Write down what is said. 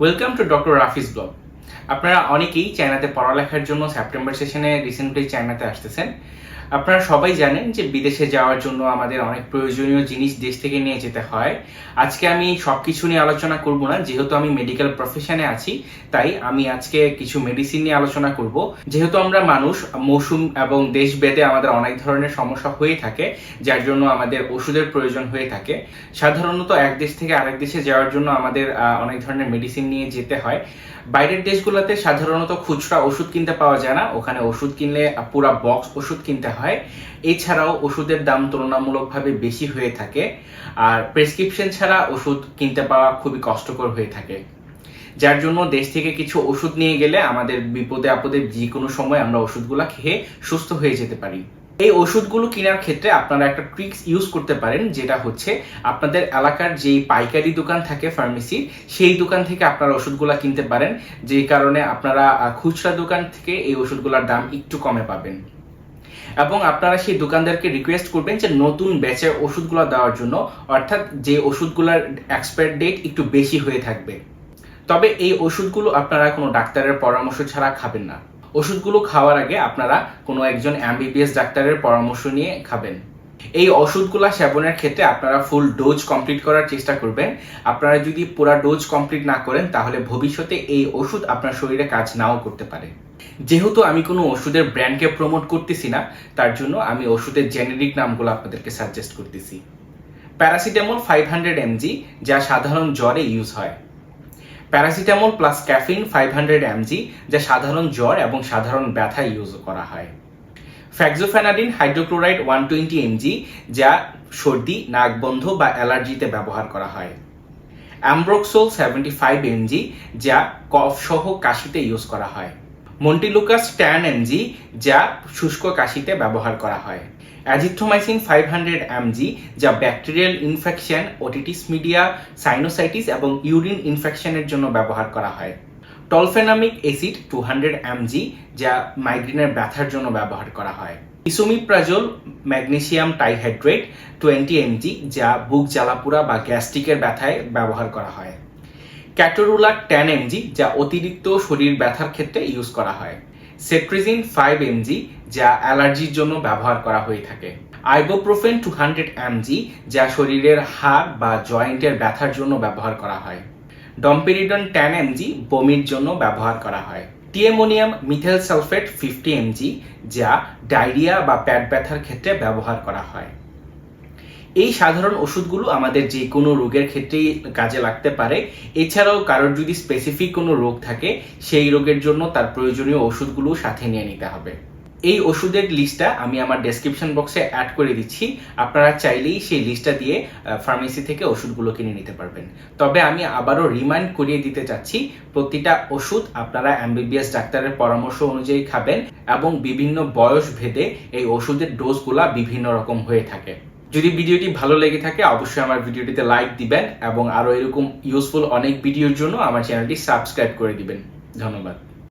Welcome to doctor Rafiz blog আপনারা অনেকেই চায়নাতে পড়ালেখার জন্য সেপ্টেম্বর সেশনে রিসেন্টলি চায়নাতে আসতেছেন। আপনারা সবাই জানেন যে বিদেশে যাওয়ার জন্য আমাদের অনেক প্রয়োজনীয় জিনিস দেশ থেকে নিয়ে যেতে হয়। আজকে আমি সব কিছু নিয়ে আলোচনা করব না, যেহেতু আমি মেডিকেল প্রফেশনে আছি, তাই আমি আজকে কিছু মেডিসিন নিয়ে আলোচনা করব। যেহেতু আমরা মানুষ, মৌসুম এবং দেশ ভেদে আমাদের অনেক ধরনের সমস্যা হয়ে থাকে, যার জন্য আমাদের ওষুধের প্রয়োজন হয়ে থাকে। সাধারণত এক দেশ থেকে আরেক দেশে যাওয়ার জন্য আমাদের অনেক ধরনের মেডিসিন নিয়ে যেতে হয়। বাইরের দেশগুলোতে সাধারণত খুচরা ওষুধ কিনতে পাওয়া যায় না। ওখানে ওষুধ কিনলে পুরা বক্স ওষুধ কিনতে হয়। এছাড়াও ওষুধের দাম তুলনামূলকভাবে বেশি হয়ে থাকে। আর প্রেসক্রিপশন ছাড়া ওষুধ কিনতে পাওয়া খুবই কষ্টকর হয়ে থাকে। যার জন্য দেশ থেকে কিছু ওষুধ নিয়ে গেলে আমাদের বিপদে আপদে যে কোনো সময় আমরা ওষুধগুলো খেয়ে সুস্থ হয়ে যেতে পারি। এই ওষুধগুলো কেনার ক্ষেত্রে আপনারা একটা ট্রিক্স ইউজ করতে পারেন, যেটা হচ্ছে আপনাদের এলাকার যেই পাইকারি দোকান থাকে ফার্মেসি সেই দোকান থেকে আপনারা ওষুধগুলো কিনতে পারেন। যে কারণে আপনারা খুচরা দোকান থেকে এই ওষুধগুলোর দাম একটু কমে পাবেন। এবং আপনারা সেই দোকানদারকে রিকোয়েস্ট করবেন যে নতুন ব্যাচের ওষুধগুলো দেওয়ার জন্য, অর্থাৎ যে ওষুধগুলোর এক্সপায়ার ডেট একটু বেশি হয়ে থাকবে। তবে এই ওষুধগুলো আপনারা কোনো ডাক্তারের পরামর্শ ছাড়া খাবেন না। ওষুধগুলো খাওয়ার আগে আপনারা কোনো একজন এমবিবিএস ডাক্তারের পরামর্শ নিয়ে খাবেন। এই ওষুধগুলো সেবনের ক্ষেত্রে আপনারা ফুল ডোজ কমপ্লিট করার চেষ্টা করবেন। আপনারা যদি পুরা ডোজ কমপ্লিট না করেন, তাহলে ভবিষ্যতে এই ওষুধ আপনার শরীরে কাজ নাও করতে পারে। যেহেতু আমি কোনো ওষুধের ব্র্যান্ডকে প্রমোট করতেছি না, তার জন্য আমি ওষুধের জেনেরিক নামগুলো আপনাদেরকে সাজেস্ট করতেছি। প্যারাসিটামল ফাইভ হান্ড্রেড এমজি যা সাধারণ জ্বরে ইউজ হয়। Paracetamol plus caffeine five hundred mg যা সাধারণ জ্বর এবং সাধারণ ব্যথা ইউজ করা হয়। Fexofenadine hydrochloride one twenty mg যা সর্দি নাকবন্ধ বা অ্যালার্জিতে ব্যবহার করা হয়। অ্যামব্রোক্সোল সেভেন্টি ফাইভ এমজি যা কফ সহ কাশিতে ইউজ করা হয়। মন্টিলুকাস ট্যান এমজি যা শুষ্ক কাশিতে ব্যবহার করা হয়। অ্যাজিথ্রোমাইসিন ফাইভ হান্ড্রেড এমজি যা bacterial infection, otitis media, sinusitis এবং ইউরিন ইনফেকশনের জন্য ব্যবহার করা হয়। Tolfenamic acid two hundred mg যা মাইগ্রেনের ব্যথার জন্য ব্যবহার করা হয়। Esomeprazole magnesium trihydrate twenty mg যা বুক জ্বালাপুরা বা গ্যাস্ট্রিকের ব্যথায় ব্যবহার করা হয়। ক্যাটোরুলা টেন এমজি যা অতিরিক্ত শরীর ব্যথার ক্ষেত্রে ইউজ করা হয়। সেট্রিজিন ফাইভ এমজি যা অ্যালার্জির জন্য ব্যবহার করা হয়ে থাকে। আইবোপ্রোফেন টু হান্ড্রেড এমজি যা শরীরের হাড় বা জয়েন্টের ব্যথার জন্য ব্যবহার করা হয়। ডম্পেরিডন টেন এমজি বমির জন্য ব্যবহার করা হয়। Tiemonium methyl sulphate fifty mg যা ডায়রিয়া বা পেট ব্যথার ক্ষেত্রে ব্যবহার করা হয়। এই সাধারণ ওষুধগুলো আমাদের যে কোনো রোগের ক্ষেত্রেই কাজে লাগতে পারে। এছাড়াও কারোর যদি স্পেসিফিক কোনো রোগ থাকে, সেই রোগের জন্য তার প্রয়োজনীয় ওষুধগুলো সাথে নিয়ে নিতে হবে। এই ওষুধের লিস্টটা আমি আমার ডেসক্রিপশন বক্সে অ্যাড করে দিচ্ছি। আপনারা চাইলেই সেই লিস্টটা দিয়ে ফার্মেসি থেকে ওষুধগুলো কিনে নিতে পারবেন। তবে আমি আবারও রিমাইন্ড করিয়ে দিতে চাচ্ছি, প্রতিটা ওষুধ আপনারা এমবিবিএস ডাক্তারের পরামর্শ অনুযায়ী খাবেন এবং বিভিন্ন বয়স ভেদে এই ওষুধের ডোজগুলা বিভিন্ন রকম হয়ে থাকে। যদি ভিডিওটি ভালো লেগে থাকে, অবশ্যই আমার ভিডিওটিতে লাইক দিবেন এবং আরও এরকম ইউজফুল অনেক ভিডিওর জন্য আমার চ্যানেলটি সাবস্ক্রাইব করে দিবেন। ধন্যবাদ।